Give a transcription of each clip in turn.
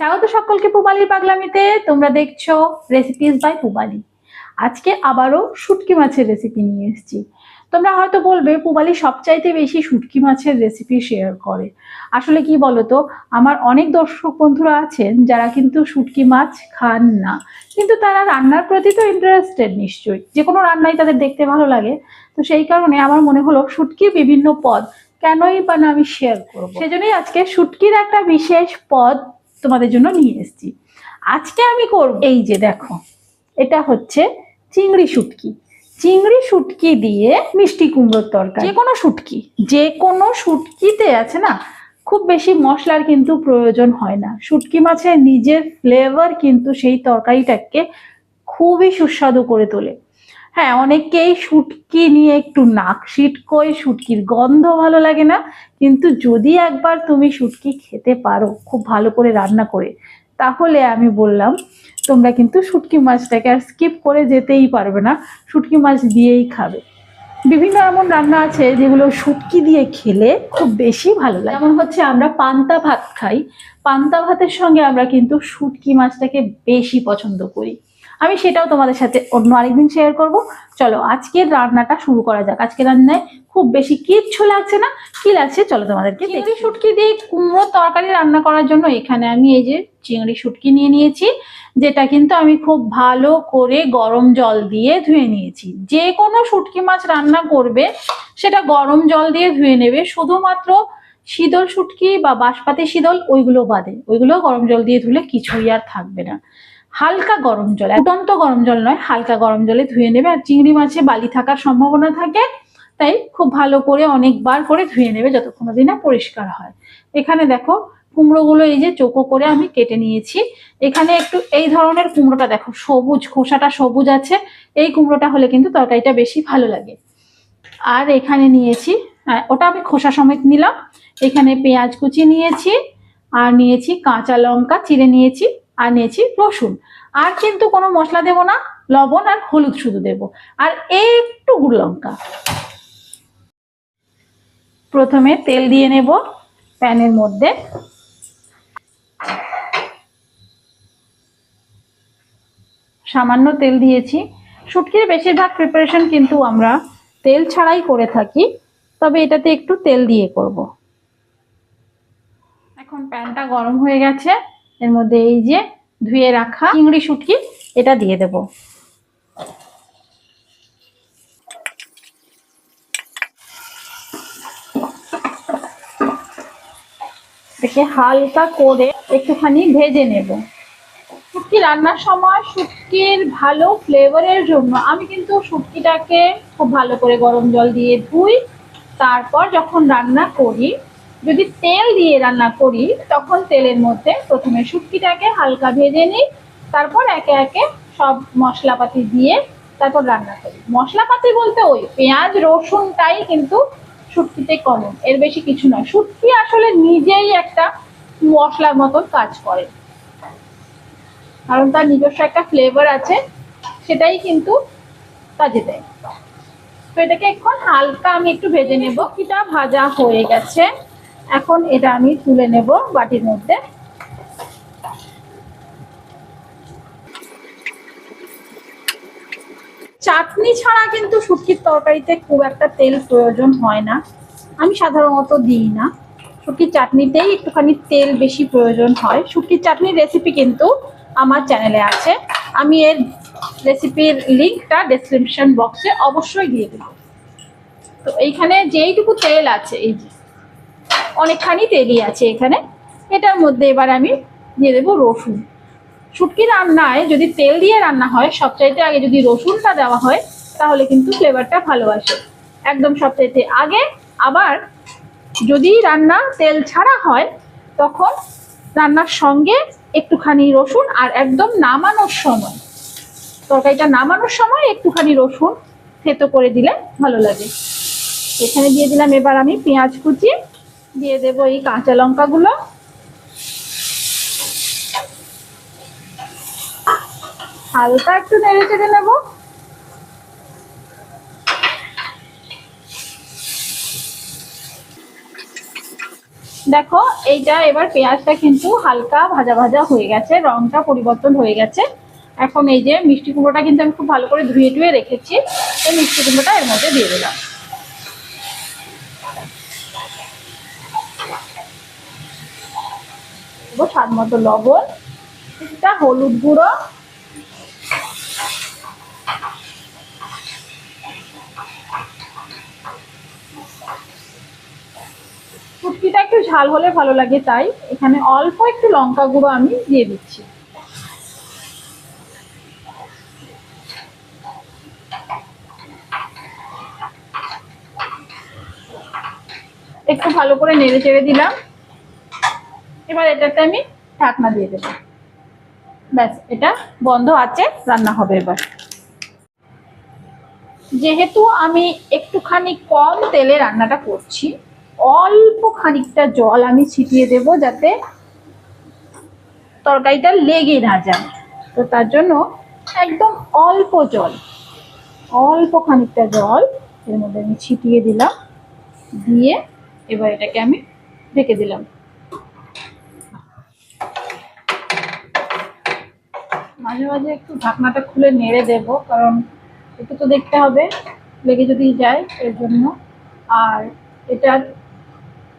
স্বাগত সকলকে পুবালির পাগলামিতে। তোমরা দেখছ রেসিপিস বাই পুবালি। আজকে আবারও শুটকি মাছের রেসিপি নিয়ে এসেছি। তোমরা হয়তো বলবে পুবালি সবচাইতে বেশি শুটকি মাছের রেসিপি শেয়ার করে। আসলে কি বলতো আমার অনেক দর্শক বন্ধুরা আছেন যারা কিন্তু শুটকি মাছ খান না। কিন্তু তারা রান্নার প্রতি তো ইন্টারেস্টেড নিশ্চয়ই। যে কোনো রান্নাই তাদের দেখতে ভালো লাগে। তো সেই কারণে আমার মনে হলো শুটকির বিভিন্ন পদ কেনই বা না আমি শেয়ার করব। সেজন্যই আজকে শুটকির একটা বিশেষ পদ তোমাদের জন্য নিয়ে এসেছি। আজকে আমি করব এই যে দেখো, এটা হচ্ছে চিংড়ি শুটকি। চিংড়ি শুটকি দিয়ে মিষ্টি কুমড়োর তরকারি। যে কোনো শুটকি, যে কোনো শুটকিতে আছে না, খুব বেশি মশলার কিন্তু প্রয়োজন হয় না। শুটকি মাছের নিজের ফ্লেভার কিন্তু সেই তরকারিটাকে খুবই সুস্বাদু করে তোলে। হ্যাঁ অনেকেই শুটকি নিয়ে একটু নাক সিটকোয় শুটকির গন্ধ ভালো লাগে না। কিন্তু যদি একবার তুমি শুটকি খেতে পারো, খুব ভালো করে রান্না করে, তাহলে আমি বললাম, তোমরা কিন্তু শুটকি মাছটাকে আর স্কিপ করে যেতেই পারবে না। শুটকি মাছ দিয়েই খাবে। বিভিন্ন এমন রান্না আছে যেগুলো শুটকি দিয়ে খেলে খুব বেশি ভালো লাগে। যেমন হচ্ছে আমরা পান্তা ভাত খাই। পান্তা ভাতের সঙ্গে আমরা কিন্তু শুটকি মাছটাকে বেশি পছন্দ করি। আমি সেটাও তোমাদের সাথে অন্য আরেকদিন শেয়ার করব। চলো আজকের রান্নাটা শুরু করা যাক। আজকের রান্নায় খুব বেশি কিচ্ছু লাগছে না। কি লাগছে চলো তোমাদেরকে চিংড়ি শুটকি দিয়ে কুমড়ো তরকারি রান্না করার জন্য এখানে আমি এই যে চিংড়ি শুটকি নিয়ে নিয়েছি যেটা কিন্তু আমি খুব ভালো করে গরম জল দিয়ে ধুয়ে নিয়েছি। যে কোনো শুটকি মাছ রান্না করবে সেটা গরম জল দিয়ে ধুয়ে নেবে। শুধুমাত্র শীতল শুটকি বা বাঁশপাতি শীতল ওইগুলো বাদে। ওইগুলো গরম জল দিয়ে ধুলে কিছুই আর থাকবে না। হালকা গরম জল ফুটন্ত গরম জল নয়, হালকা গরম জলে ধুয়ে নেবে। আর চিংড়ি মাছে বালি থাকার সম্ভাবনা থাকে, তাই খুব ভালো করে অনেকবার করে ধুয়ে নেবে যতক্ষণ অবধি না পরিষ্কার হয়। এখানে দেখো কুমড়োগুলো এই যে চোখো করে আমি কেটে নিয়েছি। এখানে একটু এই ধরনের কুমড়োটা দেখো, সবুজ, খোসাটা সবুজ আছে, এই কুমড়োটা হলে কিন্তু তরকারিটা বেশি ভালো লাগে। আর এখানে নিয়েছি হ্যাঁ ওটা আমি খোসা সমেত নিলাম। এখানে পেঁয়াজ কুচি নিয়েছি, আর নিয়েছি কাঁচা লঙ্কা, চিড়ে নিয়েছি। আর নিয়েছি রসুন। আর কিন্তু কোনো মশলা দেব না, লবণ আর হলুদ শুধু দেব। আর একটু গুড় লঙ্কা। প্রথমে তেল দিয়ে নেব প্যানের মধ্যে। সামান্য তেল দিয়েছি। শুটকির বেশিরভাগ প্রিপারেশন কিন্তু আমরা তেল ছাড়াই করে থাকি, তবে এটাতে একটু তেল দিয়ে করব। এখন প্যানটা গরম হয়ে গেছে। এর মধ্যে এই যে ধুয়ে রাখা চিংড়ি শুটকি, এটা দিয়ে দেব। এটাকে হালকা করে একটুখানি ভেজে নেব। শুটকি রান্নার সময় শুটকির ভালো ফ্লেভারের জন্য আমি কিন্তু শুটকিটাকে খুব ভালো করে গরম জল দিয়ে ধুই, তারপর যখন রান্না করি যদি তেল দিয়ে রান্না করি, তখন তেলের মধ্যে প্রথমে শুটকিটাকে হালকা ভেজে নিই, তারপর একে একে সব মশলাপাতি দিয়ে তারপর রান্না করি। মশলাপাতি বলতে ওই পেঁয়াজ, রসুনটাই কিন্তু শুটকিতে কমন, এর বেশি কিছু নয়। শুটকি আসলে নিজেই একটা মশলার মতন কাজ করে। কারণ তার নিজস্ব একটা ফ্লেভার আছে, সেটাই কিন্তু কাজে দেয়। তো এটাকে এখন হালকা আমি একটু ভেজে নেব। কিটা ভাজা হয়ে গেছে। এখন এটা আমি তুলে নেব বাটির মধ্যে। চাটনি ছাড়া কিন্তু শুটকির তরকারিতে খুব একটা তেল প্রয়োজন হয় না। আমি সাধারণত দিই না। শুটকির চাটনিতেই একটুখানি তেল বেশি প্রয়োজন হয়। শুটকির চাটনির রেসিপি কিন্তু আমার চ্যানেলে আছে। আমি এর রেসিপির লিঙ্কটা ডেসক্রিপশন বক্সে অবশ্যই দিয়ে দেবো। তো এইখানে যেইটুকু তেল আছে, এই যে অনেকখানি তেলই আছে এখানে। এটার মধ্যে এবার আমি দিয়ে দেবো রসুন। শুটকি রান্নায় যদি তেল দিয়ে রান্না হয়, সবচাইতে আগে যদি রসুনটা দেওয়া হয়, তাহলে কিন্তু ফ্লেভারটা ভালো আসে। একদম সবচাইতে আগে। আবার যদি রান্না তেল ছাড়া হয়, তখন রান্নার সঙ্গে একটুখানি রসুন আর একদম নামানোর সময়, তরকারিটা নামানোর সময় একটুখানি রসুন থেতো করে দিলে ভালো লাগে। এখানে দিয়ে দিলাম এবার আমি পেঁয়াজ কুচি। দিয়ে দেবো এই কাঁচা লঙ্কাগুলো। হালকা একটু নেড়ে চেড়ে নেব। দেখো, এইটা এবার পেঁয়াজটা কিন্তু হালকা ভাজা ভাজা হয়ে গেছে, রংটা পরিবর্তন হয়ে গেছে। এখন এই যে মিষ্টি কুমড়োটা কিন্তু আমি খুব ভালো করে ধুয়ে টুয়ে রেখেছি, এই মিষ্টি কুমড়োটা এর মধ্যে দিয়ে দিলাম। দেবো, স্বাদ মতো লবণ হলুদ গুঁড়ো। শুটকিটা একটু ঝাল হলে ভালো লাগে, তাই এখানে অল্প একটু লঙ্কা গুঁড়ো আমি দিয়ে দিচ্ছি। একটু ভালো করে নেড়ে চেড়ে দিলাম। এবার এটাতে আমি ঢাকনা দিয়ে দেবো। ব্যাস, এটা বন্ধ আছে, রান্না হবে এবার। যেহেতু আমি একটুখানি কম তেলে রান্নাটা করছি, অল্প খানিকটা জল আমি ছিটিয়ে দেব যাতে তরকারিটা লেগে না যায়। তো তার জন্য একদম অল্প জল, অল্প খানিকটা জল এর মধ্যে আমি ছিটিয়ে দিলাম। দিয়ে এবার এটাকে আমি ঢেকে দিলাম। মাঝে মাঝে একটু ঢাকনাটা খুলে নেড়ে দেব, কারণ একটু তো দেখতে হবে, লেগে যদি যায় এর জন্য। আর এটার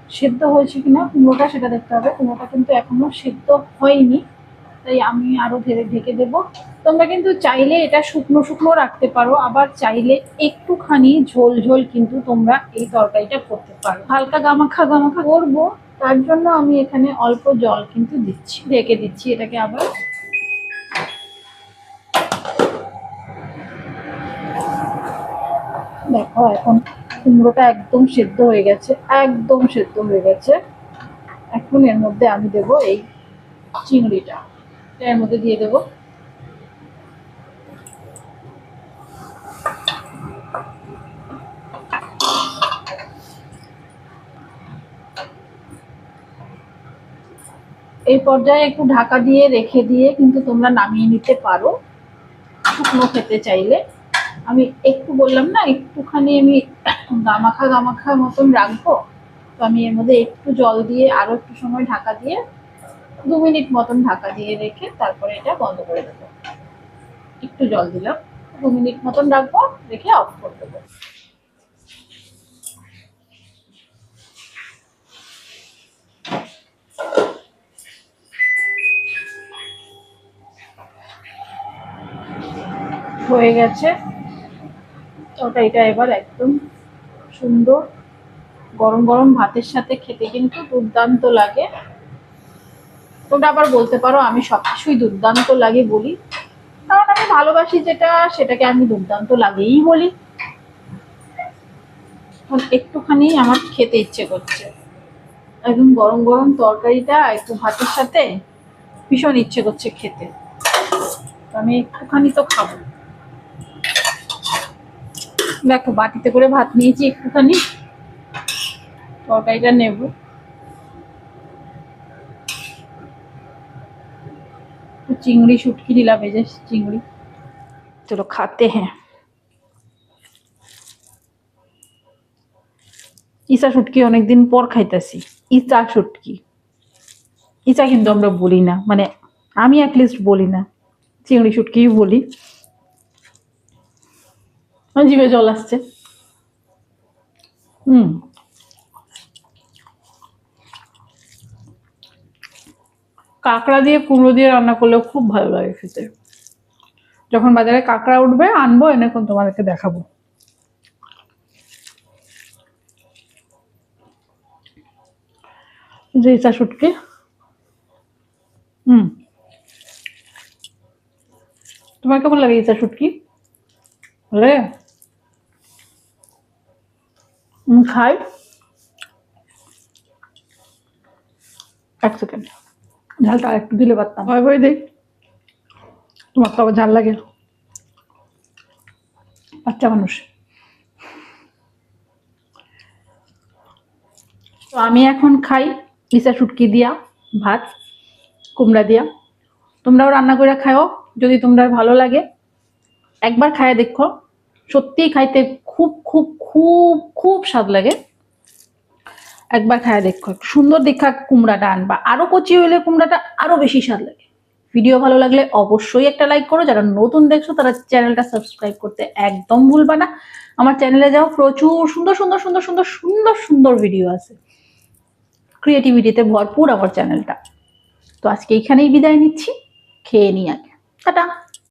সেদ্ধ হয়েছে কিনা কুমড়োটা সেটা দেখতে হবে। কুমড়োটা কিন্তু এখনও সেদ্ধ হয়নি, তাই আমি আরও ধীরে ঢেকে দেব। তোমরা কিন্তু চাইলে এটা শুকনো শুকনো রাখতে পারো, আবার চাইলে একটুখানি ঝোল ঝোল কিন্তু তোমরা এই তরকারিটা করতে পারো। হালকা গামাখা গামাখা করব, তার জন্য আমি এখানে অল্প জল কিন্তু দিচ্ছি, ঢেকে দিচ্ছি এটাকে আবার। দেখো এখন কুমড়োটা একদম সেদ্ধ হয়ে গেছে, একদম সেদ্ধ হয়ে গেছে। এখন এর মধ্যে আমি দেব এই চিংড়িটা। এর মধ্যে দিয়ে দেব। এই পর্যায়ে একটু ঢাকা দিয়ে রেখে দিয়ে কিন্তু তোমরা নামিয়ে নিতে পারো। শুকনো খেতে চাইলে। আমি একটু বললাম না, একটুখানি আমি গামাখা গামাখা মতন রাখব। তো আমি এর মধ্যে একটু জল দিয়ে, আরও একটু সময় ঢাকা দিয়ে, দু মিনিট মতন ঢাকা দিয়ে রেখে তারপরে এটা বন্ধ করে দেবো। একটু জল দিলাম, দু মিনিট মতন রাখব, রেখে অফ করে দেবো। হয়ে গেছে। তরকারিটা এবার একদম সুন্দর। গরম গরম ভাতের সাথে খেতে কিন্তু দুর্দান্ত লাগে। তোমরা আবার বলতে পারো, আমি সবকিছুই দুর্দান্ত লাগে বলি। কারণ আমি ভালোবাসি যেটা, সেটাকে আমি দুর্দান্ত লাগেই বলি। একটুখানি আমার খেতে ইচ্ছে করছে। একদম গরম গরম তরকারিটা একটু ভাতের সাথে ভীষণ ইচ্ছে করছে খেতে। আমি একটুখানি তো খাব। দেখো, বাটিতে করে ভাত নিয়েছি একটুখানি। তরকারিটা নেব। চিংড়ি শুটকি দিলাম এই যে চিংড়ি। চলো খাতে হ্যাঁ। ইসা শুটকি অনেকদিন পর খাইতেছি। ইসা শুটকি। ইসা কিন্তু আমরা বলি না। মানে আমি অ্যাটলিস্ট বলি না। চিংড়ি শুটকিই বলি। জিভে জল আসছে। হুম। কাঁকড়া দিয়ে কুমড়ো দিয়ে রান্না করলেও খুব ভালো লাগে খেতে। যখন বাজারে কাঁকড়া উঠবে, আনব, এনে কোন তোমাদেরকে দেখাবো। যে শুটকি। হুম। তোমার কেমন লাগে ইচ্ছা শুটকি? ভালো লাগে খাই এক সেকেন্ড ঝালটা আর একটু দিলে পারতাম। ভয় ভয় দিই। তোমার তো আবার ঝাল লাগে। বাচ্চা মানুষ। তো আমি এখন খাই ইসা শুটকি দিয়া ভাত কুমড়া দিয়া। তোমরাও রান্না করে খাও যদি তোমরা ভালো লাগে। একবার খায় দেখো। সত্যিই খাইতে খুব খুব খুব খুব স্বাদ লাগে। একবার খায় দেখো। সুন্দর দেখা কুমড়াটা আনবা। আরও কচি হইলে কুমড়াটা আরও বেশি স্বাদ লাগে। ভিডিও ভালো লাগলে অবশ্যই একটা লাইক করো। যারা নতুন দেখছ, তারা চ্যানেলটা সাবস্ক্রাইব করতে একদম ভুলবা না। আমার চ্যানেলে যাও, প্রচুর সুন্দর সুন্দর সুন্দর সুন্দর সুন্দর সুন্দর ভিডিও আছে। ক্রিয়েটিভিটিতে ভরপুর আমার চ্যানেলটা। তো আজকে এখানেই বিদায় নিচ্ছি। খেয়ে নিই আগে টাটা।